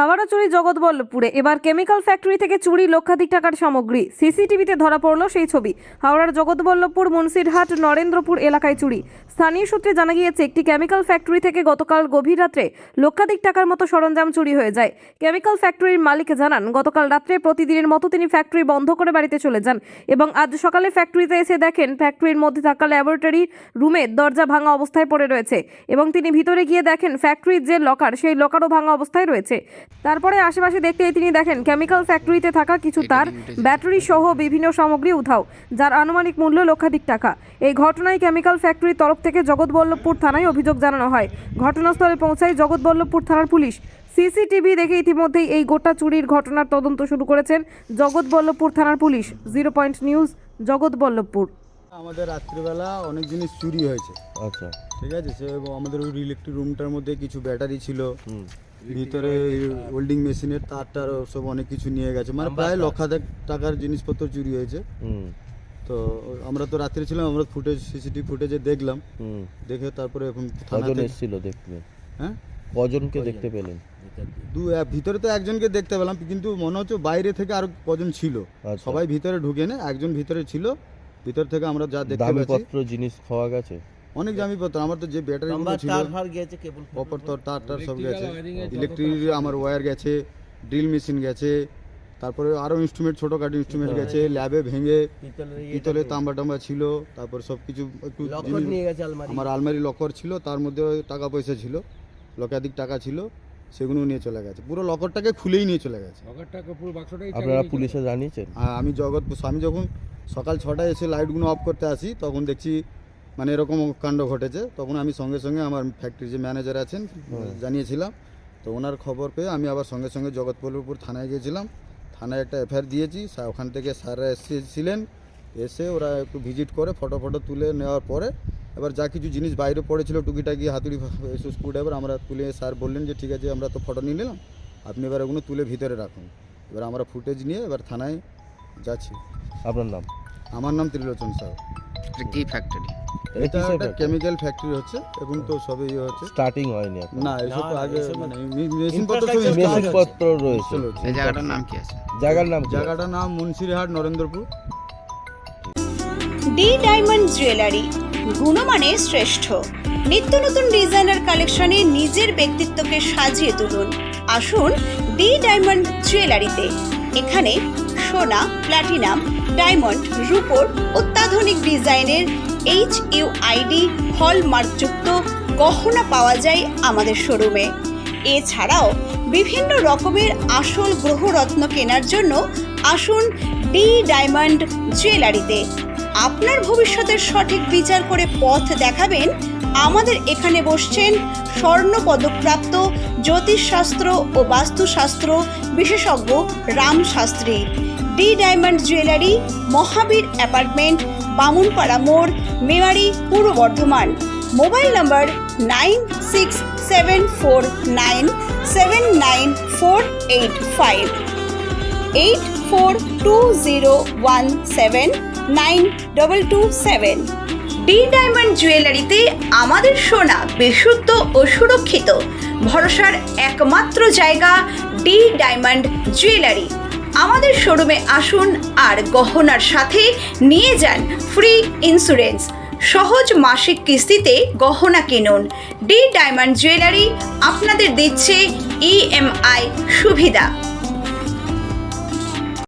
আবারও চুরি জগৎবল্লভপুরে এবার কেমিক্যাল ফ্যাক্টরি থেকে চুরি লক্ষাধিক টাকার সামগ্রী। সিসিটিভিতে ধরা পড়ল সেই ছবি। হাওড়ার জগৎবল্লভপুর মুন্সিরহাট নরেন্দ্রপুর এলাকায় চুরি। স্থানীয় সূত্রে জানা গিয়েছে, একটি কেমিক্যাল ফ্যাক্টরি থেকে গতকাল গভীর রাত্রে লক্ষাধিক টাকার মতো সরঞ্জাম চুরি হয়ে যায়। কেমিক্যাল ফ্যাক্টরির মালিক জানান, গতকাল রাত্রে প্রতিদিনের মতো তিনি ফ্যাক্টরি বন্ধ করে বাড়িতে চলে যান এবং আজ সকালে ফ্যাক্টরিতে এসে দেখেন, ফ্যাক্টরির মধ্যে থাকা ল্যাবরেটরি রুমে দরজা ভাঙা অবস্থায় পড়ে রয়েছে এবং তিনি ভিতরে গিয়ে দেখেন, ফ্যাক্টরির যে লকার, সেই লকারও ভাঙা অবস্থায় রয়েছে। তারপরে আশেপাশে দেখতেই তিনি দেখেন কেমিক্যাল ফ্যাক্টরিতে থাকা কিছু তার ব্যাটারি সহ বিভিন্ন সামগ্রী উধাও যার আনুমানিক মূল্য লক্ষাধিক টাকা। এই ঘটনায় কেমিক্যাল ফ্যাক্টরির তরফ থেকে জগৎবল্লভপুর থানায় অভিযোগ জানানো হয়। ঘটনাস্থলে পৌঁছায় জগৎবল্লভপুর থানার পুলিশ। সিসিটিভি দেখে ইতিমধ্যেই এই গোটা চুরির ঘটনার তদন্ত শুরু করেছেন জগৎবল্লভপুর থানার police. Zero point news Jagatballavpur. আমাদের রাত্রিবেলা অনেক জিনিস চুরি হয়েছে। আচ্ছা। ঠিক আছে? সে আমাদের ওই ইলেকট্রিক রুমটার মধ্যে কিছু ব্যাটারি ছিল। ভিতরে ওয়েল্ডিং মেশিনের তার টার সব অনেক কিছু নিয়ে গেছে। মানে প্রায় লক্ষাধিক টাকার জিনিসপত্র চুরি হয়েছে। হুম। তো আমরা তো রাত্রে ছিলাম আমরা ফুটেজ সিসিটিভি ফুটেজে দেখলাম। হুম। দেখে তারপরে এখন থানা কজন এসেছিল দেখতে? হ্যাঁ? কজনকে দেখতে পেলেন? দু ভিতরে তো একজনকে দেখতে পেলাম কিন্তু মনে হচ্ছে বাইরে থেকে আরও কজন ছিল। আচ্ছা। সবাই ভিতরে ঢুকে না একজন ভিতরে ছিল ভিতর থেকে আমরা যা দেখতে পাচ্ছি। জিনিস খাওয়া গেছে? অনেক জামিপত্র আমার তো যে ব্যাটারি ছিল কপার তোর তার টার সব গেছে। ইলেকট্রিক আমার ওয়্যার গেছে ড্রিল মেশিন গেছে তারপরে আরও ইনস্ট্রুমেন্ট ছোটোখাটো ইনস্ট্রুমেন্ট গেছে ল্যাবে ভেঙে পিতলে তাম্বা টাম্বা ছিল তারপর সব কিছু একটু আমার আলমারি লকার ছিল তার মধ্যে টাকা পয়সা ছিল লক্ষাধিক টাকা ছিল সেগুলো নিয়ে চলে গেছে। পুরো লকারটাকে খুলেই নিয়ে চলে গেছে। আপনারা পুলিশে জানিয়েছেন? আমি জগৎ আমি যখন সকাল ছটায় এসে লাইটগুলো অফ করতে আসি তখন দেখছি মানে এরকম কাণ্ড ঘটেছে তখন আমি সঙ্গে সঙ্গে আমার ফ্যাক্টরির যে ম্যানেজার আছেন জানিয়েছিলাম। তো ওনার খবর পেয়ে আমি আবার সঙ্গে সঙ্গে জগৎপল্লভপুর থানায় গিয়েছিলাম। থানায় একটা এফআইআর দিয়েছি স্যার ওখান থেকে স্যাররা এসেছিলেন। এসে ওরা একটু ভিজিট করে ফটো ফটো তুলে নেওয়ার পরে এবার যা কিছু জিনিস বাইরে পড়েছিল টুকিটাকি হাতুড়ি স্ক্রু ড্রাইভার আমরা তুলে স্যার বললেন যে ঠিক আছে আমরা তো ফটো নিয়ে নিলাম। আপনি এবার ওগুলো তুলে ভিতরে রাখুন। এবার আমরা ফুটেজ নিয়ে এবার থানায় যাচ্ছি। আপনার নাম? আমার নাম ত্রিলোচন স্যার। কি ফ্যাক্টরি এটা এটা একটা কেমিক্যাল ফ্যাক্টরি হচ্ছে এখন তো সবে ইয়ে হচ্ছে। স্টার্টিং হয়নি না এসব আগে মানে মেশিন সব install মেশিন আছে। পত্র রয়েছে। এই জায়গাটার নাম কি আছে? জায়গার নাম জায়গাটার নাম Munshirhat Narendrapur. D diamond jewellery গুণমানে শ্রেষ্ঠ। নিত্য নতুন ডিজাইনার কালেকশনে নিজের ব্যক্তিত্বকে সাজিয়ে তুলুন। আসুন ডি ডায়মন্ড জুয়েলারিতে এখানে সোনা প্লাটিনাম ডায়মন্ড রূপোর অত্যাধুনিক ডিজাইনের এইচ ইউ আইডি হলমার্কযুক্ত গহনা পাওয়া যায় আমাদের শোরুমে এছাড়াও বিভিন্ন রকমের আসল গ্রহরত্ন কেনার জন্য আসুন ডি ডায়মন্ড জুয়েলারিতে আপনার ভবিষ্যতের সঠিক বিচার করে পথ দেখাবেন। আমাদের এখানে বসছেন স্বর্ণ পদকপ্রাপ্ত জ্যোতিষশাস্ত্র ও বাস্তুশাস্ত্র বিশেষজ্ঞ Ram Shastri. D diamond jewellery, Mahabir apartment, Bamunpara মোড়, Memari, Purba Bardhaman. Mobile number nine six seven four nine seven nine four eight five. Eight four two zero one seven nine double two seven. D diamond জুয়েলারিতে আমাদের সোনা বিশুদ্ধ ও সুরক্ষিত। ভরসার একমাত্র জায়গা D diamond jewellery. আমাদের শোরুমে আসুন আর গহনার সাথে নিয়ে যান ফ্রি ইন্স্যুরেন্স। সহজ মাসিক কিস্তিতে গহনা কিনুন। ডি ডায়মন্ড জুয়েলারি আপনাদের দিচ্ছে ইএমআই সুবিধা।